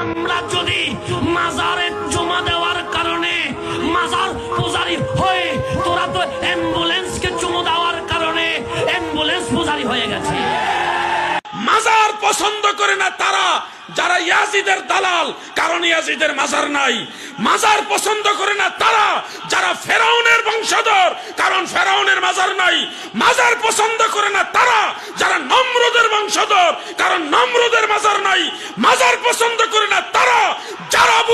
আমরা যদি মাজারে জমা দেওয়ার কারণে মাজার পূজারি হয়ে, তোরা তো অ্যাম্বুলেন্সকে চুমু দেওয়ার কারণে অ্যাম্বুলেন্স পূজারি হয়ে গেছে। মাজার পছন্দ করে না তারা, যারা ইয়াজিদের দালাল, কারণ ইয়াজিদের মাজার নাই। মাজার পছন্দ করে না তারা, যারা ফেরাউনের বংশধর, কারণ ফেরাউনের মাজার নাই। মাজার পছন্দ করে না তারা, যারা নম্রদের বংশধর, কারণ নম্রদের মাজার নাই। মাজার পছন্দ করে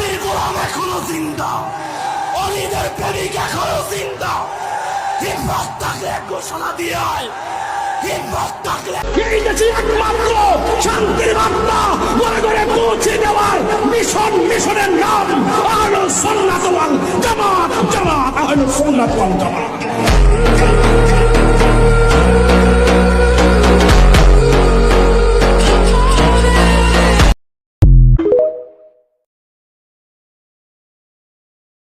নবীর গোলাম এখনও জিন্দা। অলিদের প্রেমিক এখনও জিন্দা। হিম্মত থাকলে ঘোষণা দিয়ে হিম্মত থাকলে এই দেশে একমাত্র শান্তির বার্তা? ঘরে ঘরে পৌঁছে দেওয়ার মিশন, মিশনের নাম আলো সুন্নাত ওয়াল জামাত জামাত আলো সুন্নাত ওয়াল জামাত।